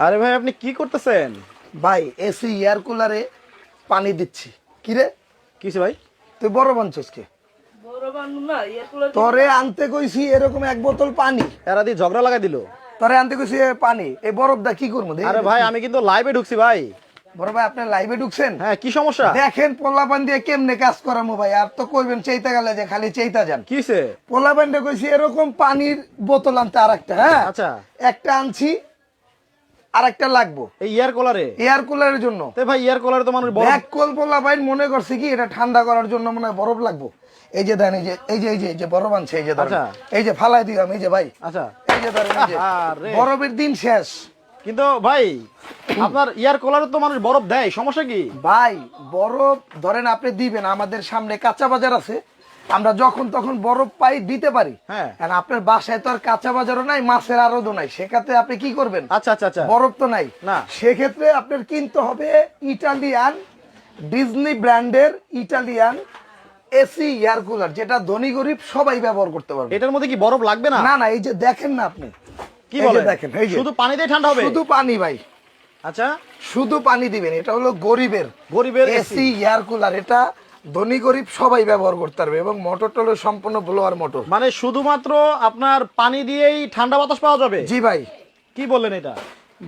আরে ভাই আপনি কি করতেছেন? ভাই এসি এয়ার কুলারে পানি দিচ্ছি। কি রে? কিসে ভাই? তুই বড় বানছিস কে? তোরে আনতে কইছি এরকম এক বোতল পানি। এরা দিয়ে ঝগড়া লাগাই দিল। তোরে আনতে কইছি পানি। এই বরফ দা কি করব? দেখি। আরে ভাই আমি কিন্তু লাইভে ঢুকছি ভাই। বড় ভাই আপনি লাইভে ঢুকছেন? হ্যাঁ কি সমস্যা? দেখেন পোলাপান দিয়ে কেমনে কাজ করামো ভাই? আর তো কইবেন চেইতা গেলে যে খালি চেইতা যান। কিসে পোলাপানটা কইছি এরকম পানির বোতল আনতে আর একটা হ্যাঁ? আচ্ছা। একটা আনছি আর একটা লাগবো। এই ইয়ার কলারে এয়ার কুলারের জন্য। তে ভাই কলারে তো মানুষ কল পোলা ভাই মনে করছে কি এটা ঠান্ডা করার জন্য মনে হয় বরফ লাগবো। এই যে দেন এই যে এই যে এই যে এই যে বরফ আনছে এই যে আচ্ছা। এই যে ফালাই দিলাম এই যে ভাই। আচ্ছা। এই যে ধরেন এই যে বরফের দিন শেষ। কিন্তু ভাই আপনার ইয়ার কলারে তো মানুষ বরফ দেয় সমস্যা কি? ভাই বরফ ধরেন আপনি দিবেন আমাদের সামনে কাঁচা বাজার আছে আমরা যখন তখন বরফ পাই দিতে পারি। হ্যাঁ। আপনার বাসায় তো আর কাঁচা বাজারও নাই মাছের আড়তও নাই। সেক্ষেত্রে আপনি কি করবেন? আচ্ছা আচ্ছা আচ্ছা। বরফ তো নাই। না। সেক্ষেত্রে আপনার কিনতে হবে ইটালিয়ান ডিজনি ব্র্যান্ডের ইটালিয়ান এসি এয়ার কুলার যেটা ধনী গরিব সবাই ব্যবহার করতে পারবে। এটার মধ্যে কি বরফ লাগবে না? না না এই যে দেখেন না আপনি। কি বলে দেখেন এই যে। শুধু পানি দিয়ে ঠান্ডা হবে? শুধু পানি ভাই। আচ্ছা। শুধু পানি দিবেন এটা হলো গরিবের গরিবের এসি। এয়ার কুলার এটা ধনী গরিব সবাই ব্যবহার করতে পারবে এবং মোটরটা হলো সম্পূর্ণ ব্লোয়ার মোটর মানে শুধুমাত্র আপনার পানি দিয়েই ঠান্ডা বাতাস পাওয়া যাবে? জি ভাই। কি বললেন এটা?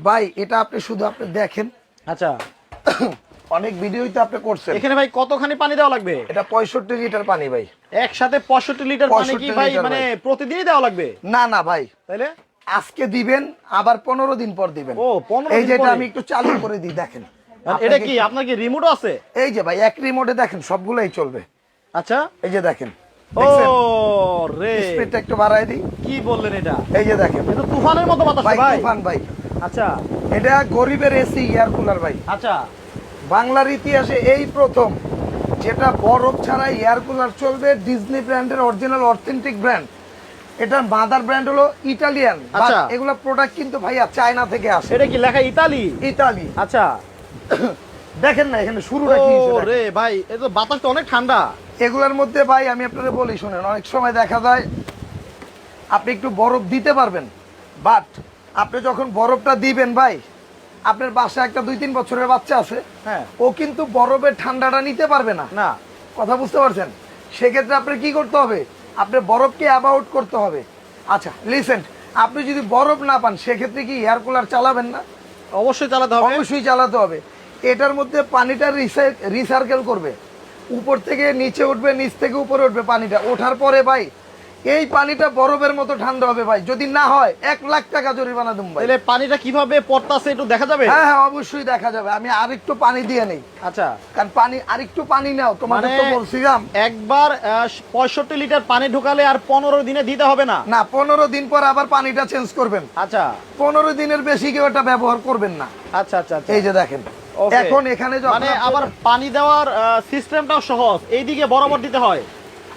ভাই এটা আপনি শুধু আপনি দেখেন। আচ্ছা। অনেক ভিডিওই তো আপনি করছেন। এখানে ভাই কতখানি পানি দেওয়া লাগবে? এটা পঁয়ষট্টি লিটার পানি ভাই। একসাথে পঁয়ষট্টি লিটার পানি কি ভাই মানে। প্রতিদিনই দেওয়া লাগবে? না না ভাই। তাইলে? আজকে দিবেন আবার পনেরো দিন পর দিবেন। ও, 15 দিন এই যেটা আমি একটু চালু করে দিই দেখেন। এটা কি আপনার কি রিমোটও আছে? এই যে ভাই এক রিমোটে দেখেন সবগুলাই চলবে। আচ্ছা। এই যে দেখেন ও রে। স্পিডটা একটু দিই। কি বললেন এটা? এই যে দেখেন। এটা তুফানের মতো বাতাস ভাই তুফান ভাই। আচ্ছা। এটা গরিবের এসি এয়ার কুলার ভাই। আচ্ছা। বাংলার ইতিহাসে এই প্রথম যেটা বরফ ছাড়া এয়ার কুলার চলবে ডিজনি ব্র্যান্ডের অরিজিনাল অথেন্টিক ব্র্যান্ড এটার মাদার ব্র্যান্ড হলো ইটালিয়ান আচ্ছা। এগুলো প্রোডাক্ট কিন্তু ভাইয়া চায়না থেকে আসে। এটা কি লেখা ইতালি? ইতালি। আচ্ছা। দেখেন না এখানে শুরুটা কি। রে ভাই এটা তো বাতাস তো অনেক ঠান্ডা। এগুলোর মধ্যে ভাই আমি আপনাদের বলি শুনেন অনেক সময় দেখা যায় আপনি একটু বরফ দিতে পারবেন বাট আপনি যখন বরফটা দিবেন ভাই আপনার বাসায় একটা দুই তিন বছরের বাচ্চা আছে হ্যাঁ। ও কিন্তু বরফের ঠান্ডাটা নিতে পারবে না। না। কথা বুঝতে পারছেন? সেক্ষেত্রে আপনার কি করতে হবে? আপনি বরফকে অ্যাবাউট করতে হবে। আচ্ছা লিসেন্ট আপনি যদি বরফ না পান সেক্ষেত্রে কি এয়ার কুলার চালাবেন না? অবশ্যই চালাতে হবে। অবশ্যই চালাতে হবে। এটার মধ্যে পানিটা রিসার্কেল করবে। উপর থেকে নিচে উঠবে, নিচ থেকে উপরে উঠবে পানিটা। ওঠার পরে ভাই এই পানিটা বরফের মতো ঠান্ডা হবে ভাই। যদি না হয় এক লাখ টাকা জরিমানা দেবো ভাই। তাহলে পানিটা কীভাবে পড়তাছে একটু দেখা যাবে? হ্যাঁ হ্যাঁ অবশ্যই দেখা যাবে। আমি আরেকটু পানি দিয়ে নেই। আচ্ছা। কারণ পানি আরেকটু পানি নাও তোমাদের মানে তো বলছিলাম। একবার পঁয়ষট্টি লিটার পানি ঢুকালে আর পনেরো দিনে দিতে হবে না? না পনেরো দিন পর আবার পানিটা চেঞ্জ করবেন। আচ্ছা। পনেরো দিনের বেশি কেউ এটা ব্যবহার করবেন না। আচ্ছা আচ্ছা আচ্ছা। এই যে দেখেন। এখন এখানে মানে আবার পানি দেওয়ার সিস্টেমটাও সহজ। এইদিকে বরাবর দিতে হয়।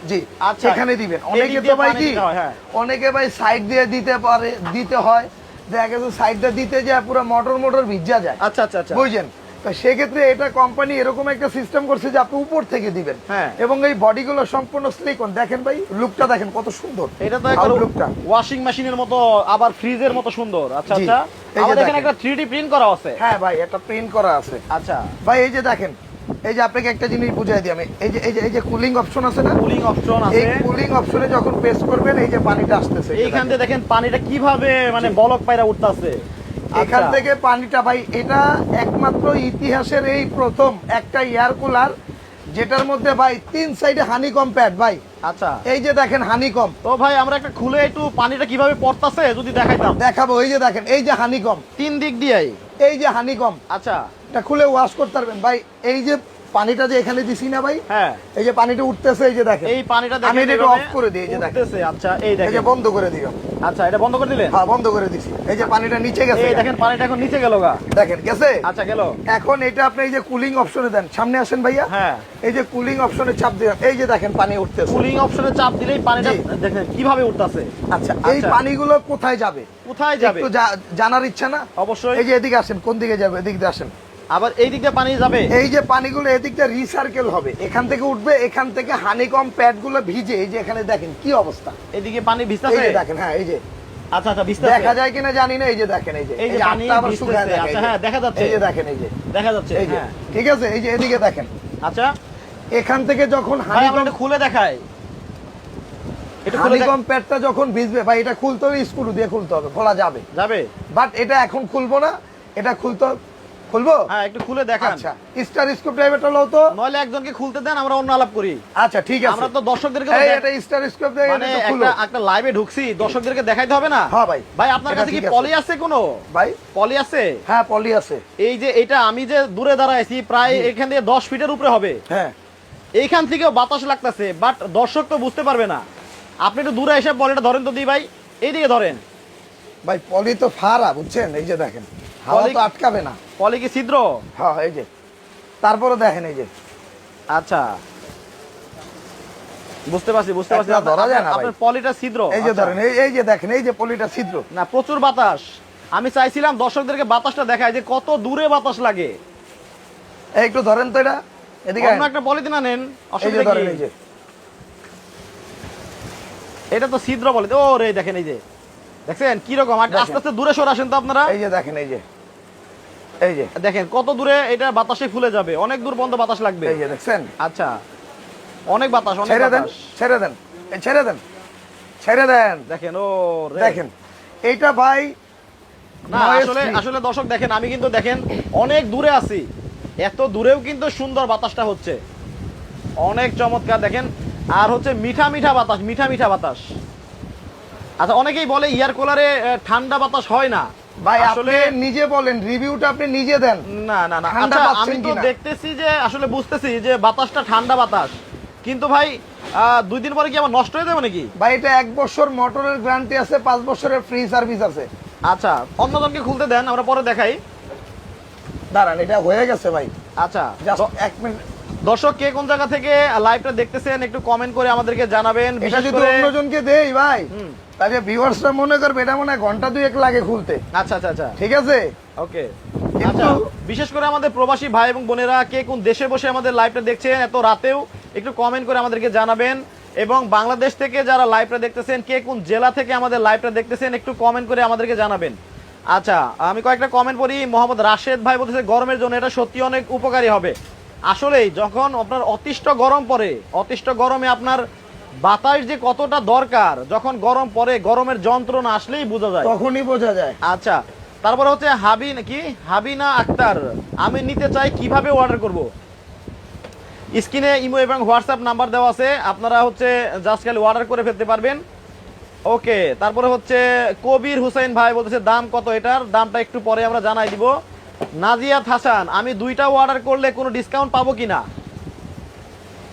জি। আচ্ছা। এখানে দিবেন। অনেকে তো ভাই কি? হয়। অনেকে ভাই সাইড দিয়ে দিতে পারে দিতে হয়। দেখা গেছে সাইডটা দিতে যায় পুরো মোটর মোটর ভিজা যায়। আচ্ছা আচ্ছা আচ্ছা। বুঝছেন? সেক্ষেত্রে এটা কোম্পানি এরকম একটা সিস্টেম করছে যে আপনি উপর থেকে দিবেন। হ্যাঁ। এবং এই বডিগুলো সম্পূর্ণ সিলিকন দেখেন ভাই লুকটা দেখেন কত সুন্দর। এটা তো লুকটা ওয়াশিং মেশিনের মতো আবার ফ্রিজের মতো সুন্দর। আচ্ছা আচ্ছা। দেখেন। একটা থ্রি প্রিন্ট করা আছে। হ্যাঁ ভাই এটা প্রিন্ট করা আছে। আচ্ছা। ভাই এই যে দেখেন এই যে আপনাকে একটা জিনিস বুঝাই দিই আমি। এই যে এই যে এই যে কুলিং অপশন আছে না? কুলিং অপশন এই আছে কুলিং অপশনে যখন প্রেস করবেন এই যে পানিটা আসতেছে এইখান থেকে। দেখেন পানিটা কীভাবে মানে বলক পায়রা উঠতাছে। এখান আচ্ছা। থেকে পানিটা ভাই এটা একমাত্র ইতিহাসের এই প্রথম একটা এয়ার কুলার যেটার মধ্যে ভাই তিন সাইডে হানিকম প্যাড ভাই। আচ্ছা। এই যে দেখেন হানিকম তো ভাই আমরা একটা খুলে একটু পানিটা কীভাবে পড়তাছে যদি দেখাইতাম। দেখাবো এই যে দেখেন এই যে হানিকম তিন দিক দিয়েই। এই যে হানিকম আচ্ছা। এটা খুলে ওয়াশ করতে পারবেন। ভাই এই যে পানিটা যে এখানে দিছি না ভাই হ্যাঁ। এই যে পানিটা উঠতেছে এই যে দেখেন। এই পানিটা আমি এটা অফ করে দিই, এই যে দেখেন। আচ্ছা এই দেখেন এটা দেখেন। বন্ধ করে দিও আচ্ছা এটা বন্ধ করে দিলেন? হ্যাঁ বন্ধ করে দিছি। এই যে পানিটা নিচে গেছে। এই দেখেন পানিটা এখন নিচে গেল গা। দেখেন গেছে? আচ্ছা গেল। এখন এটা আপনি এই যে কুলিং অপশনে দেন। সামনে আসেন ভাইয়া। হ্যাঁ। এই যে কুলিং অপশনে চাপ দিলাম এই যে দেখেন পানি উঠতেছে। কুলিং অপশনে চাপ দিলেই পানিটা। দেখেন কীভাবে উঠতাছে? আচ্ছা এই আচ্ছা। পানিগুলো কোথায় যাবে? কোথায় যাবে? একটু জানার ইচ্ছা না? অবশ্যই। এই যে এদিকে আসেন কোন দিকে যাবে? এদিক দিয়ে আসেন। আবার এই দিক দিয়ে পানি যাবে? এই যে পানিগুলো এদিকটা রিসার্কেল হবে। এখান থেকে উঠবে এখান থেকে হানিকম প্যাডগুলো ভিজে এই যে এখানে দেখেন কি অবস্থা। এদিকে পানি ভিজতেছে? দেখেন হ্যাঁ এই যে। আচ্ছা আচ্ছা বিস্তার দেখা যায় কিনা জানি না এই যে দেখেন এই যে। এই যে পানি আবার শুকায় আচ্ছা, হ্যাঁ, দেখা যাচ্ছে। এই যে দেখেন এই যে। দেখা যাচ্ছে এই যে। ঠিক আছে এই যে এদিকে দেখেন। আচ্ছা। এখান থেকে যখন হানিকম খুলে হানিকম প্যাডটা যখন ভিজবে ভাই এটা খুলতে হবে স্ক্রু দিয়ে খুলতে হবে খোলা যাবে। যাবে? বাট এটা এখন খুলবো না এটা খুলতে খুলবো? হ্যাঁ একটু খুলে দেখান। আচ্ছা স্টার স্ক্রু ড্রাইভারটা লও তো। নইলে একজনকে খুলতে দেন আমরা অন্য আলাপ করি। আচ্ছা ঠিক আছে। আমরা তো দর্শকদেরকে এই এটা স্টার দিয়ে মানে একটা একটা লাইভে ঢুকছি দর্শকদেরকে দেখাইতে হবে না? হ্যাঁ ভাই। ভাই আপনার কাছে কি পলি আছে কোনো? ভাই? পলি আছে? হ্যাঁ পলি আছে। এই যে এটা আমি যে দূরে দাঁড়াইছি প্রায় এখান থেকে দশ ফিটের উপরে হবে। হ্যাঁ। এইখান থেকেও বাতাস লাগতেছে বাট দর্শক তো বুঝতে পারবে না। আপনি একটু দূরে এসে পলিটা ধরেন তো দিই ভাই এইদিকে ধরেন। ভাই পলি তো ফারা বুঝছেন? এই যে দেখেন। হাওয়া তো আটকাবে না। পলি কি ছিদ্র? হ্যাঁ এই যে। তারপরে দেখেন এই যে। আচ্ছা। বুঝতে পারছি বুঝতে পারছি। ধরা যায় না আপনার পলিটা ছিদ্র। এই যে আচ্ছা। ধরেন এই যে দেখেন এই যে পলিটা ছিদ্র। না প্রচুর বাতাস। আমি চাইছিলাম দর্শকদেরকে বাতাসটা দেখায় যে কত দূরে বাতাস লাগে। এই একটু ধরেন তো এটা এদিকে অন্য একটা পলিথিন আনেন অসুবিধা ধরেন কি এই যে। এটা তো ছিদ্র বলে। ও রে দেখেন এই যে। দেখছেন? কি রকম আস্তে আস্তে দূরে সরে আসেন তো আপনারা। এই যে দেখেন এই যে। এই যে। দেখেন কত দূরে এটা বাতাসে ফুলে যাবে। অনেক দূর বন্ধ বাতাস লাগবে। এই যে দেখছেন? আচ্ছা। অনেক বাতাস অনেক ছেড়ে দেন ছেড়ে দেন ছেড়ে দেন ছেড়ে দেন। দেখেন ও। দেখেন এইটা ভাই না আসলে। আসলে দর্শক দেখেন আমি কিন্তু দেখেন অনেক দূরে আছি। এত দূরেও কিন্তু সুন্দর বাতাসটা হচ্ছে। অনেক চমৎকার দেখেন আর হচ্ছে মিঠা মিঠা বাতাস মিঠা মিঠা বাতাস। আচ্ছা অনেকেই বলে ইয়ার কুলারে ঠান্ডা বাতাস হয় না। ভাই আসলে আপনি নিজে বলেন রিভিউটা আপনি নিজে দেন। না না না আচ্ছা আমি তো দেখতেছি যে আসলে বুঝতেছি যে বাতাসটা ঠান্ডা বাতাস। কিন্তু ভাই দুই দিন পরে কি আমার নষ্ট হয়ে যাবে নাকি? ভাই এটা এক বছর মোটরের গ্যারান্টি আছে পাঁচ বছরের ফ্রি সার্ভিস আছে। আচ্ছা অন্যজনকে খুলতে দেন আমরা পরে দেখাই। দাঁড়ান এটা হয়ে গেছে ভাই। আচ্ছা এক মিনিট দর্শক কে কোন জায়গা থেকে লাইভটা দেখতেছেন একটু কমেন্ট করে আমাদেরকে জানাবেন বিশেষ করে অন্যজনকে দেই ভাই। তাহলে ভিউয়ার্সরা মনে করবে এটা মনে হয় ঘণ্টা দুয়েক লাগে খুলতে। আচ্ছা আচ্ছা আচ্ছা। ঠিক আছে? ওকে। আচ্ছা বিশেষ করে আমাদের প্রবাসী ভাই এবং বোনেরা কে কোন দেশে বসে আমাদের লাইভটা দেখছেন এত রাতেও একটু কমেন্ট করে আমাদেরকে জানাবেন। এবং বাংলাদেশ থেকে যারা লাইভটা দেখতেছেন কে কোন জেলা থেকে আমাদের লাইভটা দেখতেছেন একটু কমেন্ট করে আমাদেরকে জানাবেন। আচ্ছা আমি কয়েকটা কমেন্ট পড়ি। মোহাম্মদ রাশেদ ভাই বলতেছে গরমের জন্য এটা সত্যি অনেক উপকারী হবে। আসলেই যখন আপনার অতিষ্ঠ গরম পড়ে অতিষ্ঠ গরমে আপনার বাতাস যে কতটা দরকার যখন গরম পরে গরমের যন্ত্রণা আসলেই বোঝা যায়। তখনই বোঝা যায়। আচ্ছা তারপর হচ্ছে হাবি কি? হাবিনা আক্তার আমি নিতে চাই কীভাবে অর্ডার করব? স্ক্রিনে ইমো এবং হোয়াটসঅ্যাপ নাম্বার দেওয়া আছে আপনারা হচ্ছে জাস্ট খালি অর্ডার করে ফেলতে পারবেন। ওকে তারপরে হচ্ছে কবির হুসাইন ভাই বলতেছে দাম কত এটার? দামটা একটু পরে আমরা জানাই দিব। নাজিয়াত হাসান আমি দুইটা অর্ডার করলে কোনো ডিসকাউন্ট পাবো কিনা?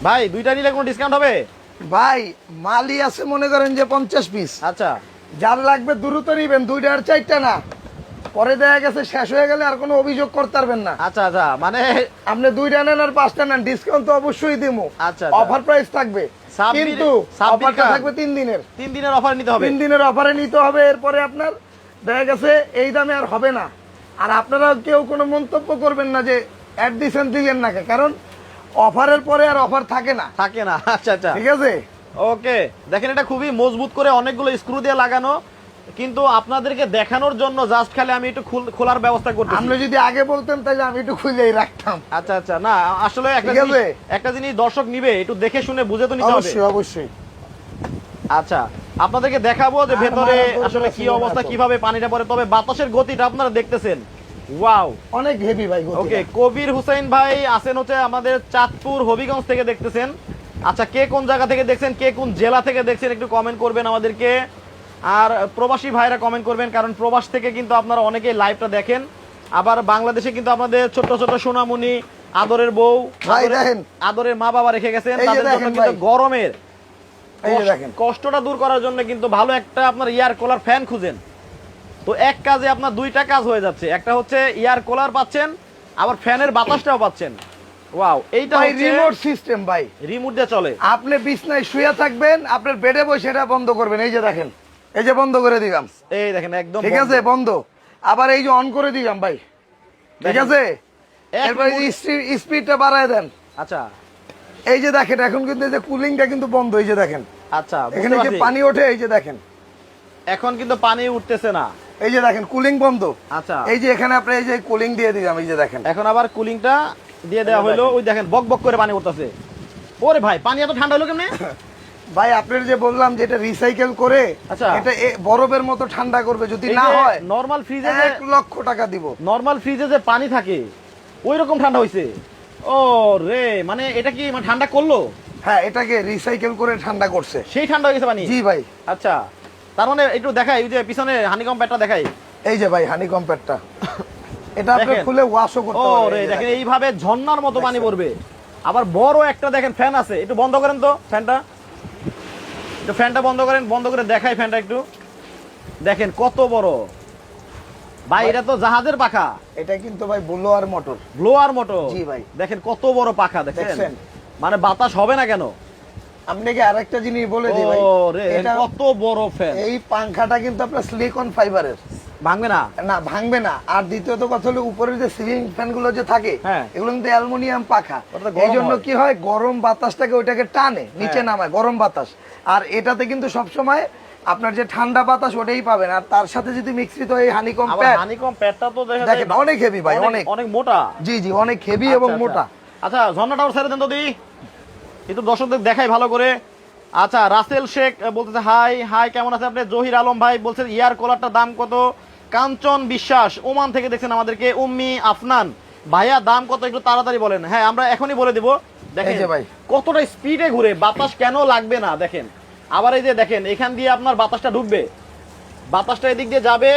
ভাই দুইটা নিলে কোনো ডিসকাউন্ট হবে? ভাই মালি আছে মনে করেন যে পঞ্চাশ পিস আচ্ছা। যার লাগবে দ্রুত নিবেন দুইটা আর চারটা না। পরে দেখা গেছে শেষ হয়ে গেলে আর কোনো অভিযোগ করতে পারবেন না। আচ্ছা আচ্ছা মানে আপনি দুইটা নেন আর পাঁচটা নেন ডিসকাউন্ট তো অবশ্যই দিব আচ্ছা, আচ্ছা। অফার প্রাইস থাকবে। কিন্তু অফারটা থাকবে তিন দিনের। তিন দিনের অফার নিতে হবে। তিন দিনের অফারে নিতে হবে এরপরে আপনার দেখা গেছে এই দামে আর হবে না। আর আপনারা কেউ কোনো মন্তব্য করবেন না যে অ্যাড দিচ্ছেন দিলেন না কারণ অফারের পরে আর অফার থাকে না। থাকে না আচ্ছা আচ্ছা। ঠিক আছে? ওকে দেখেন এটা খুবই মজবুত করে অনেকগুলো স্ক্রু দিয়ে লাগানো কিন্তু আপনাদেরকে দেখানোর জন্য জাস্ট খালি আমি একটু খোলার ব্যবস্থা করতে আপনি যদি আগে বলতেন তাহলে আমি একটু খুলেই রাখতাম। আচ্ছা আচ্ছা না আসলে একটা। একটা জিনিস দর্শক নিবে একটু দেখে শুনে বুঝে তো নিতে হবে। অবশ্যই অবশ্যই। আচ্ছা আপনাদেরকে দেখাবো যে ভেতরে আসলে কি অবস্থা কীভাবে পানিটা পড়ে তবে বাতাসের গতিটা আপনারা দেখতেছেন। ওয়াও অনেক হেভি ভাই। ওকে কবির হুসাইন ভাই আছেন হচ্ছে আমাদের চাঁদপুর হবিগঞ্জ থেকে দেখতেছেন। আচ্ছা কে কোন জায়গা থেকে দেখছেন কে কোন জেলা থেকে দেখছেন একটু কমেন্ট করবেন আমাদেরকে। আর প্রবাসী ভাইরা কমেন্ট করবেন কারণ প্রবাস থেকে কিন্তু আপনারা অনেকেই লাইভটা দেখেন। আবার বাংলাদেশে কিন্তু আপনাদের ছোট ছোট সোনামণি আদরের বউ আদরের- মা বাবা রেখে গেছেন তাদের জন্য কিন্তু গরমের। কষ্টটা দূর করার জন্য কিন্তু ভালো একটা আপনার ইয়ার কুলার ফ্যান খুঁজেন। তো এক কাজে আপনার দুইটা কাজ হয়ে যাচ্ছে। একটা হচ্ছে ইয়ার কুলার পাচ্ছেন আবার ফ্যানের বাতাসটাও পাচ্ছেন। ওয়াও এইটা ভাই রিমোট সিস্টেম ভাই। রিমোট দিয়ে চলে। আপনি বিছনায় শুয়ে থাকবেন আপনার বেডে বসে এটা বন্ধ করবেন। এই যে দেখেন এই যে বন্ধ করে দিলাম। এই দেখেন একদম ঠিক আছে বন্ধ। আবার এই যে অন করে দিলাম ভাই। ঠিক আছে? এরপরে স্পিডটা বাড়ায় দেন। আচ্ছা। এই যে দেখেন এখন কিন্তু এই যে কুলিংটা কিন্তু বন্ধ এই যে দেখেন। আচ্ছা এখানে যে পানি ওঠে এই যে দেখেন। এখন কিন্তু পানি উঠতেছে না। এই যে দেখেন কুলিং বন্ধ আচ্ছা। এই যে এখানে আপনি এই যে কুলিং দিয়ে দিলাম এই যে দেখেন। এখন আবার কুলিংটা দিয়ে দেওয়া হলো ওই দেখেন বক বক করে পানি উঠতেছে ওরে ভাই পানি এত ঠান্ডা হলো কেমনে? ভাই আপনার যে বললাম যে এটা রিসাইকেল করে আচ্ছা। এটা বরফের মতো ঠান্ডা করবে যদি না হয় নরমাল ফ্রিজে এক লক্ষ টাকা দিব। নরমাল ফ্রিজে যে পানি থাকে ওই রকম ঠান্ডা হইছে। ও রে মানে এটা কি মানে ঠান্ডা করল? হ্যাঁ এটাকে রিসাইকেল করে ঠান্ডা করছে। সেই ঠান্ডা হয়ে গেছে পানি? জি ভাই। আচ্ছা। তার মানে একটু দেখাই ওই যে পিছনে হানিকম প্যাডটা দেখাই। এই যে ভাই হানি কম্প্যাক্টটা এটা আপনি খুলে ওয়াশও করতে পারবেন। এই দেখেন দেখেন। এইভাবে ঝর্ণার মতো পানি পড়বে। আবার বড় একটা দেখেন ফ্যান আছে। একটু বন্ধ করেন তো ফ্যানটা একটু ফ্যানটা বন্ধ করেন বন্ধ করে দেখাই ফ্যানটা একটু। দেখেন কত বড়। ভাই এটা তো জাহাজের পাখা। এটা কিন্তু ভাই ব্লোয়ার মোটর ব্লোয়ার মোটর জি ভাই। দেখেন কত বড় পাখা দেখেন? মানে বাতাস হবে না কেন? আপনাকে আরেকটা জিনিস বলে দিই ভাই। এটা কত বড় ফ্যান এই পাংখাটা কিন্তু আপনার সিলিকন ফাইবারের ভাঙবে না? না ভাঙবে না। আর দ্বিতীয়ত কথা হলো উপরে যে সিলিং ফ্যানগুলো যে থাকে হ্যাঁ। এগুলো কিন্তু অ্যালুমিনিয়াম পাখা। এই জন্য কি হয় গরম বাতাসটাকে ওইটাকে টানে নিচে হ্যাঁ। নামায় গরম বাতাস। আর এটাতে কিন্তু সবসময় আপনার যে ঠান্ডা বাতাস ওটাই পাবেন। আর তার সাথে যদি মিশ্রিত এই হানিকম প্যাড হানিকম প্যাডটা তো দেখা দেখেন অনেক হেভি ভাই অনেক অনেক। মোটা। জি জি অনেক হেভি এবং আচ্ছা, মোটা। আচ্ছা। আচ্ছা ঝর্ণা টাওয়ার ছেড়ে দেন তো দি। একটু দর্শকদের দেখাই ভালো করে। আচ্ছা রাসেল শেখ বলতেছে হাই হাই কেমন আছে আপনি? জহির আলম ভাই বলছেন ইয়ার কোলারটার দাম কত? কাঞ্চন বিশ্বাস ওমান থেকে দেখছেন আমাদেরকে উম্মি আফনান। ভাইয়া দাম কত একটু তাড়াতাড়ি বলেন। হ্যাঁ আমরা এখনই বলে দিব। দেখেন ভাই। কতটা স্পিডে ঘুরে বাতাস কেন লাগবে না? দেখেন আবার এই যে দেখেন এখান দিয়ে আপনার বাতাসটা ঢুকবে বাতাসটা এদিক দিয়ে যাবে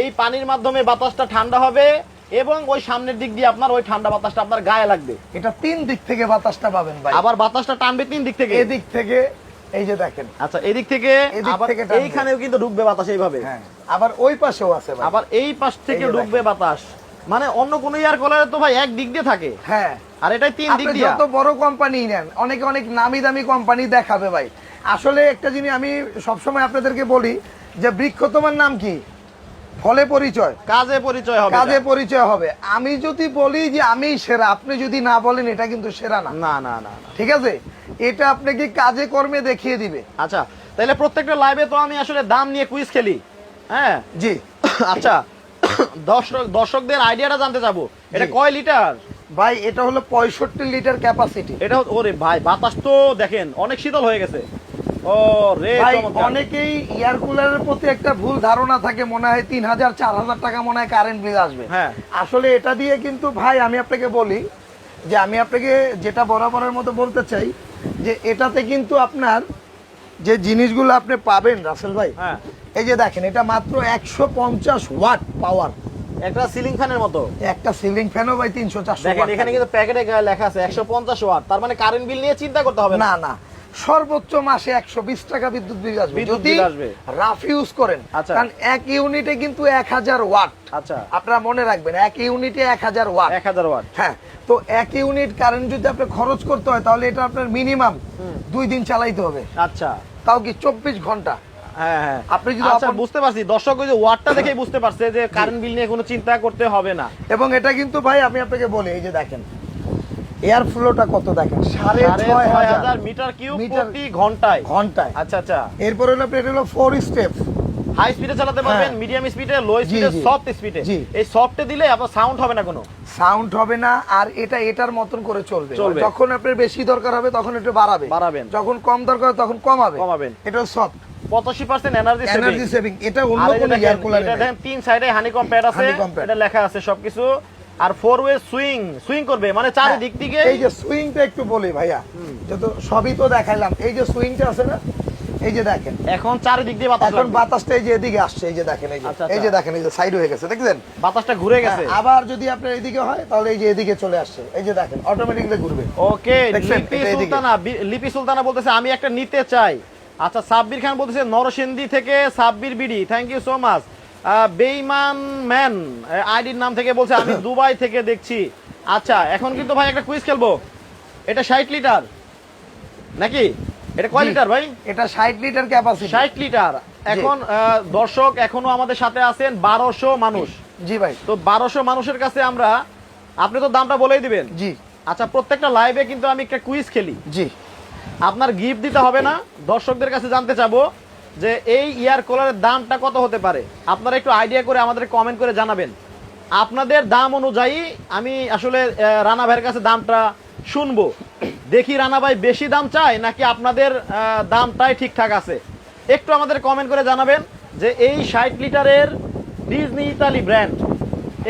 এই পানির মাধ্যমে বাতাসটা ঠান্ডা হবে। এবং ওই সামনের দিক দিয়ে আপনার ওই ঠান্ডা বাতাসটা আপনার গায়ে লাগবে। এটা তিন দিক থেকে বাতাসটা পাবেন ভাই। আবার বাতাসটা টানবে তিন দিক থেকে? এদিক থেকে এই যে দেখেন। আচ্ছা এদিক থেকে এইখানেও কিন্তু ঢুকবে বাতাস এইভাবে। হ্যাঁ আবার ওই পাশেও আছে ভাই। আবার এই পাশ থেকে ঢুকবে বাতাস। মানে অন্য কোনো ইয়ার কলারে তো ভাই এক দিক দিয়ে থাকে। হ্যাঁ। আর এটাই তিন দিক আপনি দিয়ে। যত বড় কোম্পানি নেন অনেকে অনেক নামি দামি কোম্পানি দেখাবে ভাই। আসলে একটা জিনিস আমি সবসময় আপনাদেরকে বলি যে বৃক্ষ তোমার নাম কি? ফলে পরিচয়। কাজে পরিচয় হবে কাজে পরিচয় হবে। আমি যদি বলি যে আমি সেরা আপনি যদি না বলেন এটা কিন্তু সেরা না। না না না। ঠিক আছে? এটা আপনাকে কাজে কর্মে দেখিয়ে দিবে। আচ্ছা তাহলে প্রত্যেকটা লাইভে তো আমি আসলে দাম নিয়ে কুইজ খেলি। হ্যাঁ? জি। আচ্ছা দর্শক দর্শকদের আইডিয়াটা জানতে চাবো এটা কয় লিটার ভাই এটা হলো পঁয়ষট্টি লিটার ক্যাপাসিটি এটা ওরে ভাই বাতাস তো দেখেন অনেক শীতল হয়ে গেছে। ও রে অনেকেই এয়ার কুলারের প্রতি একটা ভুল ধারণা থাকে মনে হয় তিন হাজার চার হাজার টাকা মনে হয় কারেন্ট বিল আসবে। হ্যাঁ। আসলে এটা দিয়ে কিন্তু ভাই আমি আপনাকে বলি যে আমি আপনাকে যেটা বরাবরের মতো বলতে চাই যে এটাতে কিন্তু আপনার যে জিনিসগুলো আপনি পাবেন রাসেল ভাই হ্যাঁ। এই যে দেখেন এটা মাত্র একশো পঞ্চাশ ওয়াট পাওয়ার। একটা সিলিং ফ্যানের মতো। একটা সিলিং ফ্যানও ভাই তিনশো চারশো দেখেন এখানে কিন্তু প্যাকেটে লেখা আছে একশো পঞ্চাশ ওয়াট তার মানে কারেন্ট বিল নিয়ে চিন্তা করতে হবে না। না না সর্বোচ্চ মাসে একশো বিশ টাকা বিদ্যুৎ বিল আসবে। যদি রাফ ইউজ করেন আচ্ছা। কারণ এক ইউনিটে কিন্তু এক হাজার ওয়াট। আচ্ছা। আপনারা মনে রাখবেন এক ইউনিটে এক হাজার ওয়াট। এক হাজার ওয়াট। হ্যাঁ তো এক ইউনিট কারেন্ট যদি আপনি খরচ করতে হয় তাহলে এটা আপনার মিনিমাম দুই দিন চালাইতে হবে। আচ্ছা। তাও কি চব্বিশ ঘণ্টা? হ্যাঁ হ্যাঁ। আপনি যদি আচ্ছা বুঝতে পারছি। দর্শক ওই যে দেখেই বুঝতে পারছে যে কারেন্ট বিল নিয়ে কোনো চিন্তা করতে হবে না। এবং এটা কিন্তু ভাই আমি আপনাকে বলি এই যে দেখেন এয়ার ফ্লোটা কত দেখেন? সাড়ে ছয় হাজার। মিটার কিউব প্রতি ঘন্টায়। ঘন্টায়। আচ্ছা আচ্ছা। এরপরে হলো আপনার এটা হলো ফোর স্টেপ হাই স্পিডে চালাতে পারবেন। মিডিয়াম স্পিডে লো স্পিডে। সফট স্পিডে। এই সফটে দিলে আপনার সাউন্ড হবে না কোনো। সাউন্ড হবে না আর এটা এটার মতন করে চলবে। যখন আপনার বেশি দরকার হবে তখন একটু বাড়াবে। বাড়াবেন। যখন কম দরকার হবে তখন কমাবে কমাবেন। এটা সফট পঁচাশি পার্সেন্ট এনার্জি এনার্জি সেভিং এটা অন্য কোনো এয়ার কুলার এটা দেখেন তিন সাইডে হানিকম প্যাড আছে। এটা লেখা আছে সবকিছু। আর ফোর ওয়ে সুইং সুইং করবে মানে চারিদিক থেকে এই যে সুইংটা একটু বলি ভাইয়া যত সবই তো দেখাইলাম এই যে সুইংটা আছে না এই যে দেখেন। এখন চারিদিক দিয়ে বাতাস এখন বাতাসটা এই যে এদিকে আসছে এই যে দেখেন এই যে আচ্ছা, এই যে আচ্ছা। দেখেন এই যে সাইড হয়ে গেছে দেখছেন? বাতাসটা ঘুরে গেছে। হ্যাঁ, আবার যদি আপনার এদিকে হয় তাহলে এই যে এদিকে চলে আসছে এই যে দেখেন অটোমেটিকলি ঘুরবে। ওকে? লিপি সুলতানা লিপি সুলতানা বলতেছে আমি একটা নিতে চাই। আচ্ছা সাব্বির খান বলতেছে নরসিংদী থেকে Sabbir BD thank you so much বেইমান ম্যান। আইডির নাম থেকে বলছে আমি দুবাই থেকে দেখছি। আচ্ছা এখন কিন্তু ভাই একটা কুইজ খেলব। এটা ষাট লিটার। নাকি? এটা কয় লিটার ভাই? এটা ষাট লিটার ক্যাপাসিটি ষাট লিটার। এখন দর্শক এখনও আমাদের সাথে আছেন বারোশো মানুষ। জি ভাই। তো বারোশো মানুষের কাছে আমরা আপনি তো দামটা বলেই দিবেন। জি। আচ্ছা প্রত্যেকটা লাইভে কিন্তু আমি একটা কুইজ খেলি। জি। আপনার গিফট দিতে হবে না। দর্শকদের কাছে জানতে চাবো। যে এই ইয়ার কুলারের দামটা কত হতে পারে? আপনারা একটু আইডিয়া করে আমাদের কমেন্ট করে জানাবেন। আপনাদের দাম অনুযায়ী আমি আসলে রানা ভাইয়ের কাছে দামটা শুনব। দেখি রানা ভাই বেশি দাম চায় নাকি আপনাদের দামটাই ঠিকঠাক আছে? একটু আমাদের কমেন্ট করে জানাবেন যে এই ষাট লিটারের ডিজনি ইতালি ব্র্যান্ড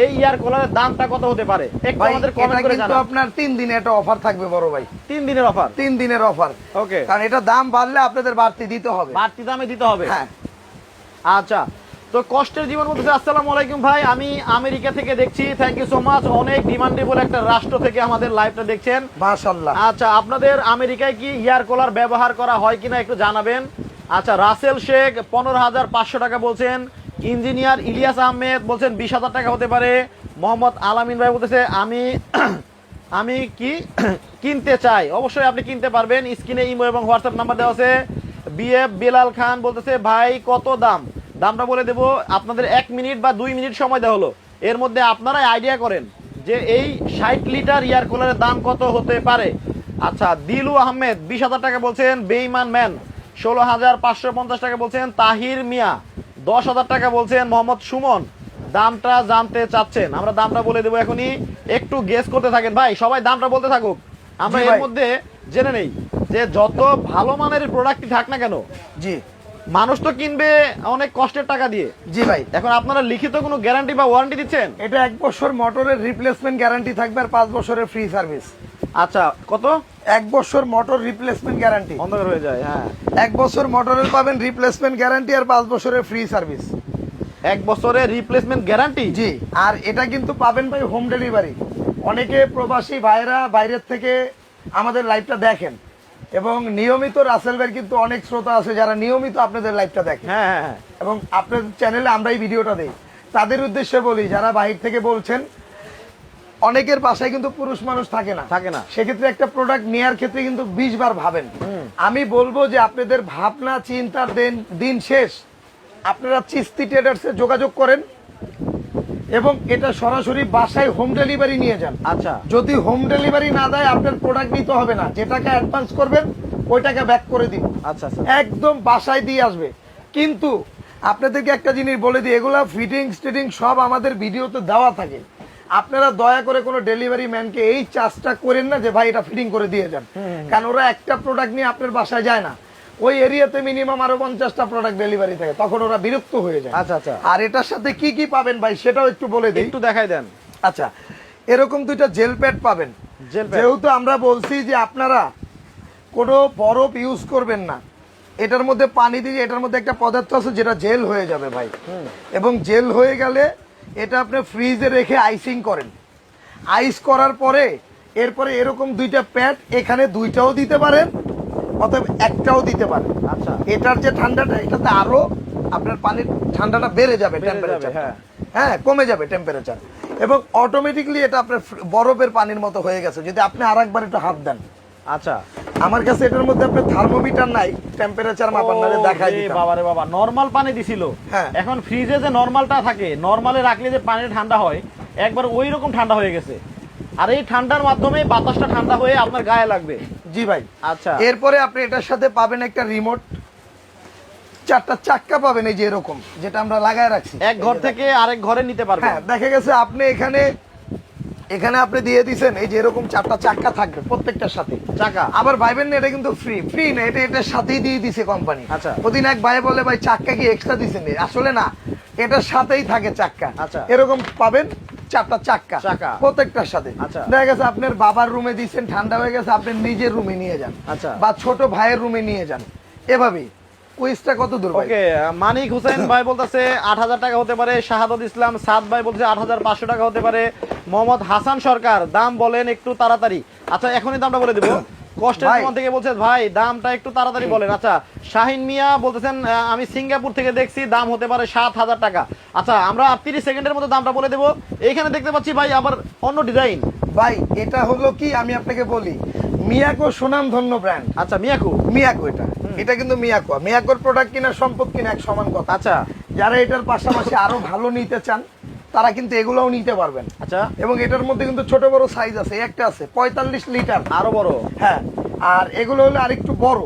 এই ইয়ার কুলারের দামটা কত হতে পারে? একটু আমাদের কমেন্ট করে কিন্তু আপনার তিন দিনে একটা অফার থাকবে বড় ভাই। তিন দিনের অফার তিন দিনের অফার ওকে কারণ এটা দাম বাড়লে আপনাদের বাড়তি দিতে হবে। বাড়তি দামে দিতে হবে? হ্যাঁ। আচ্ছা তো কষ্টের জীবন বলতেছে আসসালামু আলাইকুম ভাই। আমি আমেরিকা থেকে দেখছি। থ্যাংক ইউ সো মাচ অনেক ডিমান্ডেবল একটা রাষ্ট্র থেকে আমাদের লাইভটা দেখছেন। মাশাল্লাহ আচ্ছা আপনাদের আমেরিকায় কি ইয়ার কুলার ব্যবহার করা হয় কিনা একটু জানাবেন। আচ্ছা রাসেল শেখ পনেরো হাজার পাঁচশো টাকা বলছেন। ইঞ্জিনিয়ার ইলিয়াস আহমেদ বলছেন, বিশ হাজার টাকা হতে পারে। মোহাম্মদ আলামিন ভাই বলতেছে, আমি আমি কি কিনতে চাই? অবশ্যই আপনি কিনতে পারবেন। স্ক্রিনে ইমো এবং হোয়াটসঅ্যাপ নাম্বার দেওয়া আছে। বিএফ বেলাল খান বলতেছে, ভাই, কত দাম? দামটা বলে দেবো, আপনাদের এক মিনিট বা দুই মিনিট সময় দেওয়া হলো। এর মধ্যে আপনারাই আইডিয়া করেন যে এই ষাট লিটার ইয়ার কুলারের দাম কত হতে পারে। আচ্ছা দিলু আহমেদ, বিশ হাজার টাকা বলছেন, বেইমান ম্যান। ষোলো হাজার পাঁচশো পঞ্চাশ টাকা বলছেন, তাহির মিয়া। দশ হাজার টাকা বলছেন মোহাম্মদ সুমন। দামটা জানতে চাচ্ছেন। আমরা দামটা বলে দেবো এখনই। একটু গেস করতে থাকেন। ভাই সবাই দামটা বলতে থাকুক। আমরা এর মধ্যে জেনে নেই যে যত ভালো মানের প্রোডাক্টই থাক না কেন জি। মানুষ তো কিনবে অনেক কষ্টের টাকা দিয়ে। জি ভাই। এখন আপনারা লিখিত কোনো গ্যারান্টি বা ওয়ারেন্টি দিচ্ছেন? এটা এক বছর মোটরের রিপ্লেসমেন্ট গ্যারান্টি থাকবে আর পাঁচ বছরের ফ্রি সার্ভিস আচ্ছা কত? এক বছর মোটর রিপ্লেসমেন্ট গ্যারান্টি অন্ধকার হয়ে যায় হ্যাঁ। এক বছর মোটরের পাবেন রিপ্লেসমেন্ট গ্যারান্টি আর পাঁচ বছরের ফ্রি সার্ভিস এক বছরে রিপ্লেসমেন্ট গ্যারান্টি জি আর এটা কিন্তু পাবেন ভাই হোম ডেলিভারি অনেকে প্রবাসী ভাইরা বাইরের থেকে আমাদের লাইভটা দেখেন। এবং নিয়মিত রাসেল ভাইয়ের কিন্তু অনেক শ্রোতা আছে যারা নিয়মিত আপনাদের লাইভটা দেখেন হ্যাঁ হ্যাঁ হ্যাঁ। এবং আপনাদের চ্যানেলে আমরা এই ভিডিওটা দেই। তাদের উদ্দেশ্যে বলি যারা বাহির থেকে বলছেন অনেকের বাসায় কিন্তু পুরুষ মানুষ থাকে না। থাকে না। সেক্ষেত্রে একটা প্রোডাক্ট নেয়ার ক্ষেত্রে কিন্তু বিশ বার ভাবেন। আমি বলব যে আপনাদের ভাবনা চিন্তার দিন দিন শেষ। আপনারা চিস্তি ট্রেডার্সে যোগাযোগ করেন এবং এটা সরাসরি বাসায় হোম ডেলিভারি নিয়ে যান। আচ্ছা। যদি হোম ডেলিভারি না দেয় আপনার প্রোডাক্ট নিতে হবে না। যে টাকা অ্যাডভান্স করবেন ওই টাকা ব্যাক করে দিব আচ্ছা আচ্ছা একদম বাসায় দিয়ে আসবে। কিন্তু আপনাদেরকে একটা জিনিস বলে দিই এগুলা ফিটিং স্টিটিং সব আমাদের ভিডিওতে দেওয়া থাকে। আপনারা দয়া করে কোনো ডেলিভারি ম্যানকে এই চার্জটা করেন না যে ভাই এটা ফিটিং করে দিয়ে যান। কারণ ওরা একটা প্রোডাক্ট নিয়ে আপনার বাসায় যায় না। ওই এরিয়াতে মিনিমাম আরও পঞ্চাশটা প্রোডাক্ট ডেলিভারি থাকে তখন ওরা বিরক্ত হয়ে যায়। আচ্ছা, আচ্ছা। আর এটার সাথে কি কি পাবেন ভাই সেটাও একটু বলে দিই। একটু দেখাই দেন। আচ্ছা এরকম দুইটা জেল প্যাড পাবেন। জেল যেহেতু আমরা বলছি যে আপনারা কোনো বরফ ইউজ করবেন না এটার মধ্যে পানি দিয়ে এটার মধ্যে একটা পদার্থ আছে যেটা জেল হয়ে যাবে ভাই। এবং জেল হয়ে গেলে এটা আপনি ফ্রিজে রেখে আইসিং করেন। আইস করার পরে এরপরে এরকম দুইটা প্যাড এখানে দুইটাও দিতে পারেন অথবা একটাও দিতে পারেন। আচ্ছা। এটার যে ঠান্ডাটা এটাতে আরও আপনার পানির ঠান্ডাটা বেড়ে যাবে টেম্পারেচার হ্যাঁ। হ্যাঁ কমে যাবে টেম্পারেচার এবং অটোমেটিকলি এটা আপনার বরফের পানির মতো হয়ে গেছে। যদি আপনি আরেকবার একটু হাত দেন। আচ্ছা আমার কাছে এটার মধ্যে আপনার থার্মোমিটার নাই টেম্পারেচার মাপার নালে দেখাই দিতাম। বাবা রে বাবা নরমাল পানি দিছিল। হ্যাঁ। এখন ফ্রিজে যে নরমালটা থাকে নরমালে রাখলে যে পানি ঠান্ডা হয় একবার ওই রকম ঠান্ডা হয়ে গেছে। আর এই ঠান্ডার মাধ্যমে বাতাসটা ঠান্ডা হয়ে আপনার গায়ে লাগবে। জি ভাই। আচ্ছা। এরপরে আপনি এটার সাথে পাবেন একটা রিমোট চারটা চাক্কা পাবেন এই যে এরকম যেটা আমরা লাগায় রাখছি। এক ঘর থেকে আরেক ঘরে নিতে পারবেন। হ্যাঁ দেখা গেছে আপনি এখানে এখানে আপনি দিয়ে দিছেন এই যে এরকম চারটা চাক্কা থাকবে প্রত্যেকটার সাথে চাকা আবার ভাইবেন না এটা কিন্তু ফ্রি ফ্রি না এটা এটার সাথেই দিয়ে দিছে কোম্পানি আচ্ছা। প্রতিদিন এক ভাই বলে ভাই চাক্কা কি এক্সট্রা দিছেন আসলে না এটার সাথেই থাকে চাক্কা আচ্ছা। এরকম পাবেন চারটা চাক্কা চাকা। প্রত্যেকটার সাথে আচ্ছা। দেখা গেছে আপনার বাবার রুমে দিচ্ছেন ঠান্ডা হয়ে গেছে আপনি নিজের রুমে নিয়ে যান আচ্ছা। বা ছোট ভাইয়ের রুমে নিয়ে যান এভাবেই কুইজটা কত দূর ভাই? ওকে মানিক হোসেন ভাই বলতেছে আট হাজার টাকা হতে পারে শাহাদত ইসলাম সাদ ভাই বলছে আট হাজার পাঁচশো টাকা হতে পারে মোহাম্মদ হাসান সরকার দাম বলেন একটু তাড়াতাড়ি। আচ্ছা এখনই দামটা বলে দেবো। কষ্টের জীবন থেকে বলছে ভাই দামটা একটু তাড়াতাড়ি বলেন। আচ্ছা শাহিন মিয়া বলতেছেন আমি সিঙ্গাপুর থেকে দেখছি দাম হতে পারে সাত হাজার টাকা। আচ্ছা আমরা তিরিশ সেকেন্ডের মধ্যে দামটা বলে দেবো। এখানে দেখতে পাচ্ছি ভাই আবার অন্য ডিজাইন। ভাই এটা হলো কি? আমি আপনাকে বলি মিয়াকো সুনাম ধন্য ব্র্যান্ড আচ্ছা মিয়াকু। মিয়াকো এটা। এটা কিন্তু মিয়াকো মিয়াকোর প্রোডাক্ট কিনা সম্পদ কিনা এক সমান কথা। আচ্ছা। যারা এটার পাশাপাশি আরও ভালো নিতে চান তারা কিন্তু এগুলোও নিতে পারবেন। আচ্ছা। এবং এটার মধ্যে কিন্তু ছোট বড় সাইজ আছে। একটা আছে পঁয়তাল্লিশ লিটার। আরও বড়। হ্যাঁ। আর এগুলো হলো আরেকটু বড়।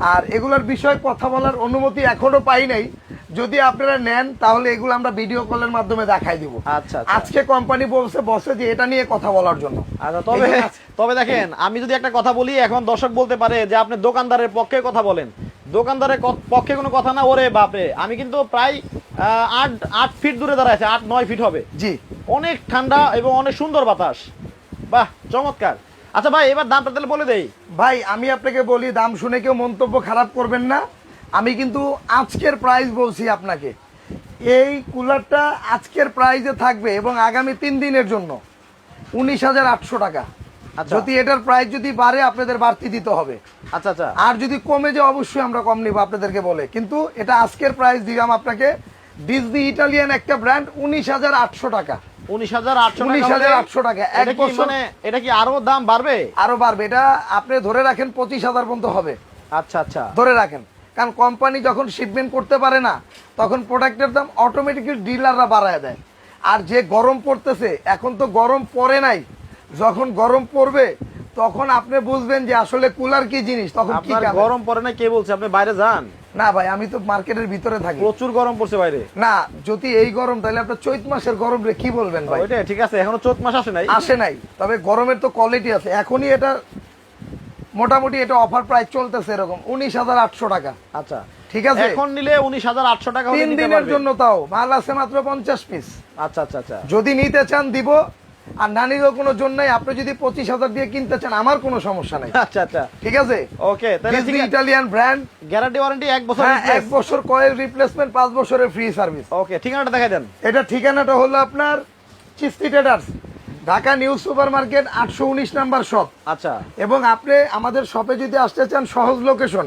আর এগুলোর বিষয়ে কথা বলার অনুমতি এখনও পাই নাই। যদি আপনারা নেন তাহলে এগুলো আমরা ভিডিও কলের মাধ্যমে দেখাই দিব। আচ্ছা, আচ্ছা। আজকে কোম্পানি বলছে বসে যে এটা নিয়ে কথা বলার জন্য। আচ্ছা তবে তবে দেখেন আমি যদি একটা কথা বলি এখন দর্শক বলতে পারে যে আপনি দোকানদারের পক্ষে কথা বলেন। দোকানদারের পক্ষে কোনো কথা না ওরে বাপরে। আমি কিন্তু প্রায় আট আট ফিট দূরে দাঁড়ায় আছে আট নয় ফিট হবে। জি। অনেক ঠান্ডা এবং অনেক সুন্দর বাতাস। বাহ চমৎকার। আচ্ছা ভাই এবার দামটা তাহলে বলে দেই। ভাই আমি আপনাকে বলি দাম শুনে কেউ মন্তব্য খারাপ করবেন না। আমি কিন্তু আজকের প্রাইস বলছি আপনাকে। এই কুলারটা আজকের প্রাইসে থাকবে এবং আগামী তিন দিনের জন্য উনিশ হাজার আটশো টাকা। আচ্ছা। যদি এটার প্রাইস যদি বাড়ে আপনাদের বাড়তি দিতে হবে। আচ্ছা আচ্ছা। আর যদি কমে যায় অবশ্যই আমরা কম নিব আপনাদেরকে বলে। কিন্তু এটা আজকের প্রাইস দিলাম আপনাকে ডিজনি ইটালিয়ান একটা ব্র্যান্ড উনিশ হাজার আটশো টাকা। উনিশ হাজার আটশো টাকা এক বছর মানে এটা কি আরও দাম বাড়বে? আরও বাড়বে। এটা আপনি ধরে রাখেন পঁচিশ হাজার পর্যন্ত হবে। আচ্ছা আচ্ছা। ধরে রাখেন। কারণ কোম্পানি যখন শিপমেন্ট করতে পারে না তখন প্রোডাক্টের দাম অটোমেটিক্যালি ডিলাররা বাড়ায় দেয়। আর যে গরম পড়তেছে এখন তো গরম পড়ে নাই। যখন গরম পড়বে তখন আপনি বুঝবেন যে আসলে কুলার কি জিনিস তখন কি গরম পড়ে না কে বলছে? আপনি বাইরে যান। না ভাই আমি তো মার্কেটের ভিতরে থাকি। প্রচুর গরম পড়ছে বাইরে। না যদি এই গরম তাহলে আপনার চৈত মাসের গরম রে কি বলবেন ভাই? ঠিক আছে এখনও চৈত মাস আসে নাই। আসে নাই তবে গরমের তো কোয়ালিটি আছে। এখনই এটা মোটামুটি এটা অফার প্রাইস চলতেছে এরকম। উনিশ হাজার আটশো টাকা। আচ্ছা। ঠিক আছে? এখন নিলে উনিশ হাজার আটশো টাকা তিন দিনের জন্য তাও। মাল আছে মাত্র পঞ্চাশ পিস আচ্ছা আচ্ছা আচ্ছা। যদি নিতে চান দিব। আর না নিলেও কোনো জন্যই আপনি যদি পঁচিশ হাজার দিয়ে কিনতে চান আমার কোনো সমস্যা নাই। আচ্ছা আচ্ছা। ঠিক আছে? ওকে তাহলে ইটালিয়ান ব্র্যান্ড গ্যারান্টি ওয়ারেন্টি এক বছর এক বছর কয়েল রিপ্লেসমেন্ট পাঁচ বছরের ফ্রি সার্ভিস ওকে ঠিকানাটা দেখাই দেন। এটা ঠিকানাটা হলো আপনার Chishti traders Dhaka new super market আটশো উনিশ নাম্বার শপ। আচ্ছা। এবং আপনি আমাদের শপে যদি আসতে চান সহজ লোকেশন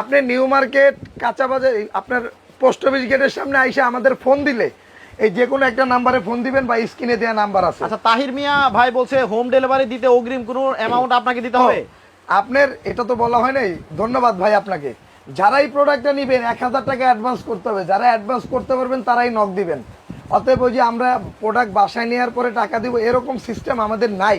আপনি নিউ মার্কেট কাঁচা বাজার আপনার পোস্ট অফিস গেটের সামনে আইসে আমাদের ফোন দিলে এই যে কোনো একটা নাম্বারে ফোন দিবেন বা স্ক্রিনে দেওয়া নাম্বার আছে। আচ্ছা তাহির মিয়া ভাই বলছে হোম ডেলিভারি দিতে অগ্রিম কোনো অ্যামাউন্ট আপনাকে দিতে হবে? আপনার এটা তো বলা হয় নাই ধন্যবাদ ভাই আপনাকে। যারাই প্রোডাক্টটা নিবেন এক হাজার টাকা অ্যাডভান্স করতে হবে। যারা অ্যাডভান্স করতে পারবেন তারাই নক দিবেন। অতএব ওই যে আমরা প্রোডাক্ট বাসায় নেওয়ার পরে টাকা দিব এরকম সিস্টেম আমাদের নাই।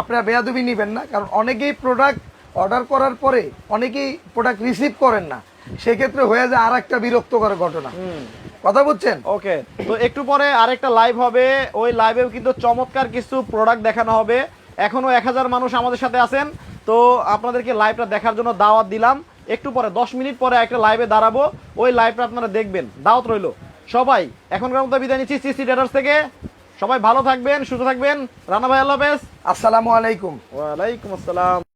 আপনারা বেয়াদুবি নিবেন না কারণ অনেকেই প্রোডাক্ট অর্ডার করার পরে অনেকেই প্রোডাক্ট রিসিভ করেন না। সেক্ষেত্রে হয়ে যায় আর একটা বিরক্তকর ঘটনা। কথা বুঝছেন? ওকে তো একটু পরে আরেকটা লাইভ হবে। ওই লাইভেও কিন্তু চমৎকার কিছু প্রোডাক্ট দেখানো হবে। এখনও এক হাজার মানুষ আমাদের সাথে আছেন। তো আপনাদেরকে লাইভটা দেখার জন্য দাওয়াত দিলাম। একটু পরে দশ মিনিট পরে একটা লাইভে দাঁড়াবো। ওই লাইভটা আপনারা দেখবেন। দাওয়াত রইল। সবাই এখনকার মতো বিদায় নিচ্ছি সিসি ডেটার্স থেকে। সবাই ভালো থাকবেন সুস্থ থাকবেন। রানা ভাই আল্লাহ হাফেজ। আসসালামু আলাইকুম। ওয়ালাইকুম আসসালাম।